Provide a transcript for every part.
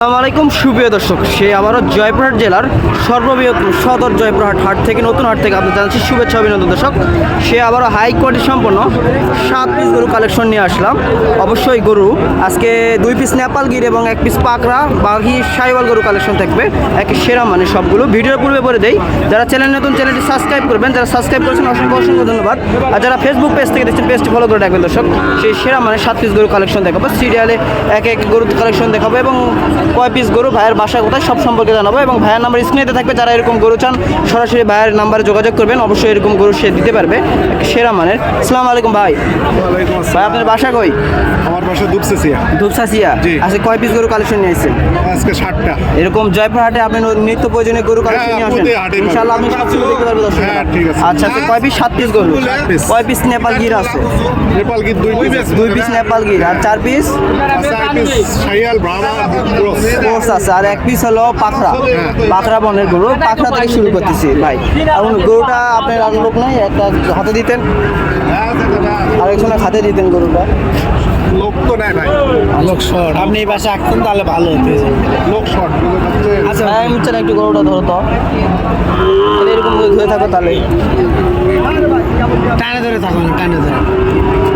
どう আলাইকুম, সুপ্রিয় দর্শক, সে আবারও জয়পুরহাট জেলার সর্ববৃহৎ সদর জয়পুরহাট হাট থেকে, নতুন হাট থেকে আপনাদের জানাচ্ছি শুভেচ্ছা অভিনন্দন, দর্শক। সে আবারও হাই কোয়ালিটি সম্পন্ন সাত পিস গরু কালেকশন নিয়ে আসলাম। অবশ্যই গরু, আজকে দুই পিস নেপাল গির এবং এক পিস পাকড়া, বাঘি সাইওয়াল গরু কালেকশন থাকবে। এক সেরা মানে সবগুলো। ভিডিওর পূর্বে বলে দেই, যারা চ্যানেল নতুন চ্যানেলটি সাবস্ক্রাইব করবেন, যারা সাবস্ক্রাইব করেছেন, অসংখ্য অসংখ্য ধন্যবাদ। আর যারা ফেসবুক পেজ থেকে দেখছেন পেজটি ফলো করে রাখবেন, দর্শক। সেই সেরা মানে সাত পিস গরু কালেকশন দেখাবো। সিরিয়ালে এক এক গরু কালেকশন দেখাবো এবং কয় পিস গরু ভাইয়ের বাসা কোথায় সব সম্পর্কে জানাব এবং ভাইয়ের নাম্বার স্ক্রিনেতে থাকবে যারা এরকম গরু চান সরাসরি ভাইয়ের নাম্বারে যোগাযোগ করবেন। অবশ্যই এরকম গরু সে দিতে পারবে সেরা মানের। আসসালামু আলাইকুম ভাই। ভাই আপনার বাসা কই? আমার বাসা দুপসেসিয়া ধূপসাসিয়া জি। আজকে কয় পিস গরু কালেকশন নিয়ে এসেছেন আজকে ষাটটা। এরকম জয়পুর হাটে আপনি নিত্য প্রয়োজনীয় গরু কালেকশন নিয়ে আসেন। ইনশাআল্লাহ আপনি সব কিছু দেখতে পারবেন দর্শক। হ্যাঁ, ঠিক আছে। আচ্ছা আচ্ছা কয় পিস সাত পিস গরু। কয় পিস নেপাল গির আছে? নেপাল গির দুই পিস দুই পিস নেপাল গির। আর চার পিস এক পিস শাইয়াল ব্রাহ্মা কোর্স আছে। আর এক পিস হলো পাখরা। পাখরা বনের গরু। পাখরা থেকে শুরু করতেছি ভাই। আর গরুটা আপনার আর লোক নাই একটা হাতে দিতেন। আর একজনে হাতে দিতেন গরুটা। লোক তো নেয় ভাই। লোক শর্ট। আপনি এই পাশে আসতেন তাহলে ভালো হতো। লোক শর্ট আচ্ছা ভাই আমি চাই একটু গরুটা ধরো তো। এরকম যদি ধরে থাকো তাহলে। টানে ধরে থাকুন টানে ধরে।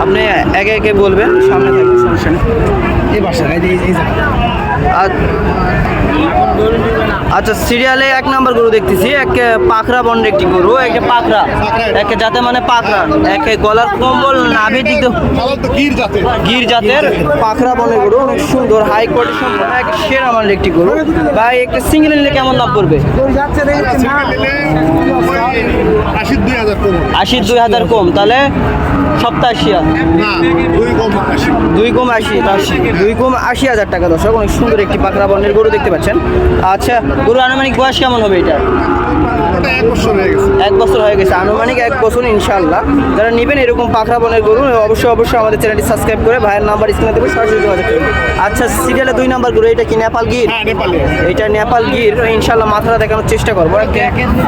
আপনি একে একে বলবেন সামনে থাকবে সমস্যা নেই। এই বাসা এই আর আচ্ছা। সিরিয়ালে এক নাম্বার গরু দেখতেছি এক পাখরা বন্ড একটি গরু একটা পাখরা। এক যাতে মানে পাখরা এক গলার কম্বল নাভির দিক গির জাতে গির জাতের পাখরা বনের গরু অনেক সুন্দর হাই কোয়ালিটি সম্পন্ন এক সেরা মানের একটি গরু। ভাই একটা সিঙ্গেল নিলে কেমন দাম পড়বে আশি দুই হাজার কম। আশি তাহলে সপ্তাশি না দুই কম আশি। দুই কম আশি তা দুই কম আশি হাজার টাকা, দর্শক। অনেক সুন্দর একটি পাকড়া বর্ণের গরু দেখতে পাচ্ছেন। আচ্ছা গরু আনুমানিক বয়স কেমন হবে এটা? ওটা এক বছর হয়ে গেছে। এক বছর হয়ে গেছে। আনুমানিক এক বছর ইনশাল্লাহ যারা নেবেন এরকম পাখরা বনের গরু অবশ্যই অবশ্যই আমাদের চ্যানেলটি সাবস্ক্রাইব করে ভাইয়ের নাম্বার স্ক্রিনে দেবো সরাসরি যোগাযোগ করুন। আচ্ছা সিরিয়ালে দুই নাম্বার গরু এটা কি নেপাল গির? হ্যাঁ এটা নেপাল গির। ইনশাল্লাহ মাথাটা দেখানোর চেষ্টা করব।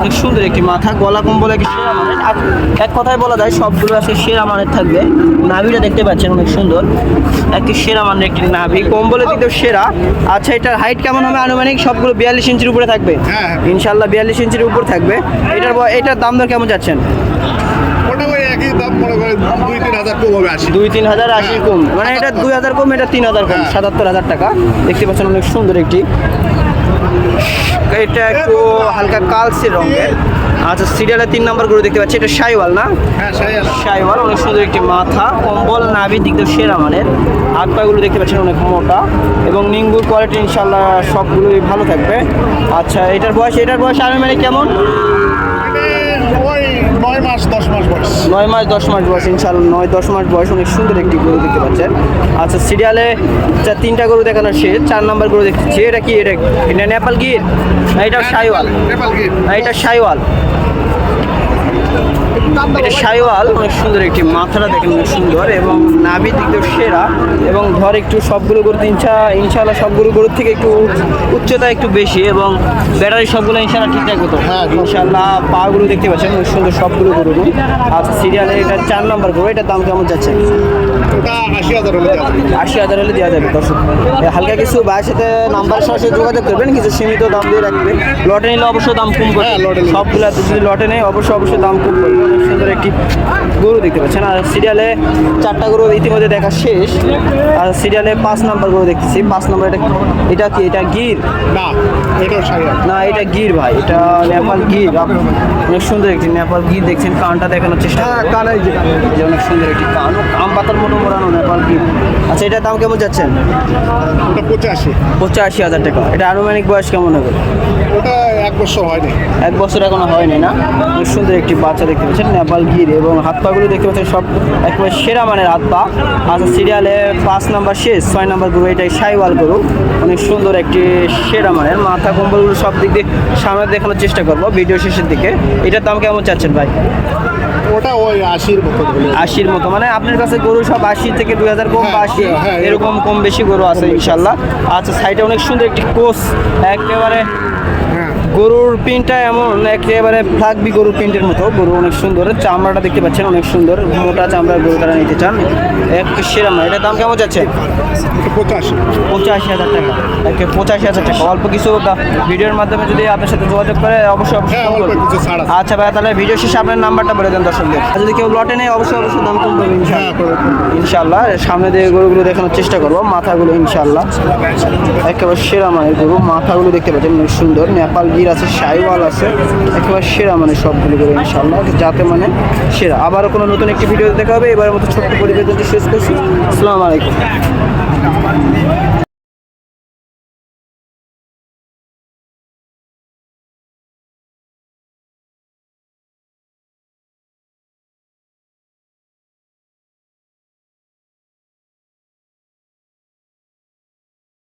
অনেক সুন্দর একটি মাথা গলা কম্বল একটি সেরা মানের। আর এক কথায় বলা যায় সবগুলো আসলে সেরা মানের থাকবে। নাভিটা দেখতে পাচ্ছেন অনেক সুন্দর। একটি সেরা মানের একটি নাভি। কম্বলের দিক দিয়েও সেরা। আচ্ছা এটার হাইট কেমন হবে? আনুমানিক সবগুলো বিয়াল্লিশ ইঞ্চির উপরে থাকবে। হ্যাঁ, হ্যাঁ। ইনশাল্লাহ বিয়াল্লিশ ইঞ্চির উপর থাকবে। এটার ব- এটার দাম দর কেমন যাচ্ছেন? দুই তিন হাজার আশি। আশি কম। মানে এটা দুই হাজার কম এটা তিন হাজার কম হ্যাঁ। সাতাত্তর হাজার টাকা। দেখতে পাচ্ছেন অনেক সুন্দর একটি এটা একটু হালকা কালসে রঙের। আচ্ছা সিরিয়ালের তিন নম্বর গরু দেখতে পাচ্ছি এটা শাইওয়াল না? হ্যাঁ শাইওয়াল। অনেক সুন্দর একটি মাথা কম্বল নাভি দিক দিয়ে সেরা মানের। হাত পাগুলো দেখতে পাচ্ছেন অনেক মোটা এবং নিঙ্গুর কোয়ালিটি ইনশাল্লাহ সবগুলোই ভালো থাকবে। আচ্ছা এটার বয়স এটার বয়স আমি মানে কেমন? নয় মাস দশ মাস বয়স। নয় মাস দশ মাস বয়স ইনশাল্লাহ নয় দশ মাস বয়স অনেক সুন্দর একটি গরু দেখতে পাচ্ছেন। আচ্ছা সিরিয়ালে চার তিনটা গরু দেখানো শেষ চার নাম্বার গরু দেখতেছি। এটা কি? এটা এটা নেপাল গির? এটা সাইওয়াল না এটা শাইওয়াল। এটা শাইওয়াল অনেক সুন্দর একটি মাথাটা দেখেন অনেক সুন্দর এবং নাভি দিক দিয়ে সেরা এবং ধর একটু সবগুলো গরু ইনশা ইনশাল্লাহ সবগুলো গরুর থেকে একটু উচ্চতা একটু বেশি এবং ব্যাটারি সবগুলো ইনশাল্লাহ ঠিকঠাক থাকবে তো হ্যাঁ, ইনশাল্লাহ পাগুলো দেখতে পাচ্ছেন অনেক সুন্দর সবগুলো গরু। আচ্ছা সিরিয়ালের এটা চার নম্বর গরু এটার দাম কেমন যাচ্ছে? আশি হাজার হলে দেওয়া যাবে। দর্শক। হালকা কিছু ভাইয়ের সাথে নাম্বার সরাসরি যোগাযোগ করবেন কিছু সীমিত দাম দিয়ে রাখবেন। লটে নিলে অবশ্যই দাম কম করবে হ্যাঁ, সবগুলো যদি লটে নেই অবশ্যই অবশ্যই দাম কম করবে সুন্দর একটি গরু দেখতে পাচ্ছেন। আর সিরিয়ালে চারটা গরু ইতিমধ্যে দেখা শেষ। আর সিরিয়ালে পাঁচ নাম্বার গরু দেখতেছি। পাঁচ নাম্বার এটা এটা কি? এটা গির? না শাইয়াল না এটা গির ভাই। এটা নেপাল গির। অনেক সুন্দর একটি নেপাল গির দেখছেন। কানটা দেখানোর চেষ্টা কানাই যে। অনেক সুন্দর একটি কান। আম পাতার মতো মোড়ানো নেপাল গির। আচ্ছা এটার দাম কেমন যাচ্ছেন? ওটা পঁচাশি। পঁচাশি হাজার টাকা। এটা আনুমানিক বয়স কেমন হবে? ওটা এক বছর হয়নি। এক বছর এখনও হয়নি না? অনেক সুন্দর একটি বাচ্চা দেখতে পাচ্ছেন। নেপাল গির এবং হাত পাগুলো দেখতে পাচ্ছেন সব একেবারে সেরা মানের হাত পা। আচ্ছা সিরিয়ালে পাঁচ নাম্বার শেষ ছয় নাম্বার গরু এটাই সাইওয়াল গরু। অনেক সুন্দর একটি সেরা মানের। মাথা কম্বলগুলো সব দিক দিয়ে সামনে দেখানোর চেষ্টা করব ভিডিও শেষের দিকে। এটার দাম কেমন চাচ্ছেন ভাই? ওটা ওই আশির মতো আশির মতো। মানে আপনার কাছে গরু সব আশি থেকে দুই হাজার কম বা হ্যাঁ, আশি হ্যাঁ, এরকম কম বেশি গরু আছে ইনশাল্লাহ। আচ্ছা সাইডে অনেক সুন্দর একটি কোচ একেবারে গরুর প্রিন্টটা এমন একেবারে ফ্লাগবি গরুর প্রিন্টের মতো। গরু অনেক সুন্দর। চামড়াটা দেখতে পাচ্ছেন অনেক সুন্দর। মোটা চামড়ার গরু তারা নিতে চান। এক সেরাম এটার দাম কেমন যাচ্ছে? পঁচাশি। পঁচাশি হাজার টাকা। একে পঁচাশি হাজার টাকা। অল্প কিছু ভিডিওর মাধ্যমে যদি আপনার সাথে যোগাযোগ করে অবশ্যই অবশ্যই হ্যাঁ। আচ্ছা ভাই তাহলে ভিডিও শেষে আপনার নাম্বারটা বলে দেন দর্শকদের। যদি কেউ লটে নেই অবশ্যই অবশ্যই দাম কম করবে হ্যাঁ, ইনশাল্লাহ ইনশাল্লাহ সামনে দিয়ে গরুগুলো দেখানোর চেষ্টা করব মাথাগুলো ইনশাল্লাহ একেবারে সেরা মানের গরু মাথাগুলো দেখতে পাচ্ছেন অনেক সুন্দর। নেপাল গির আছে সাইওয়াল আছে, একেবারে সেরা মানে সবগুলো করে ইনশাল্লাহ যাতে মানে সেরা। আবারও কোনো নতুন একটি ভিডিও দেখা হবে এবার মতো ছোট্ট পরিবেশ শেষ করছি। আসসালামু আলাইকুম।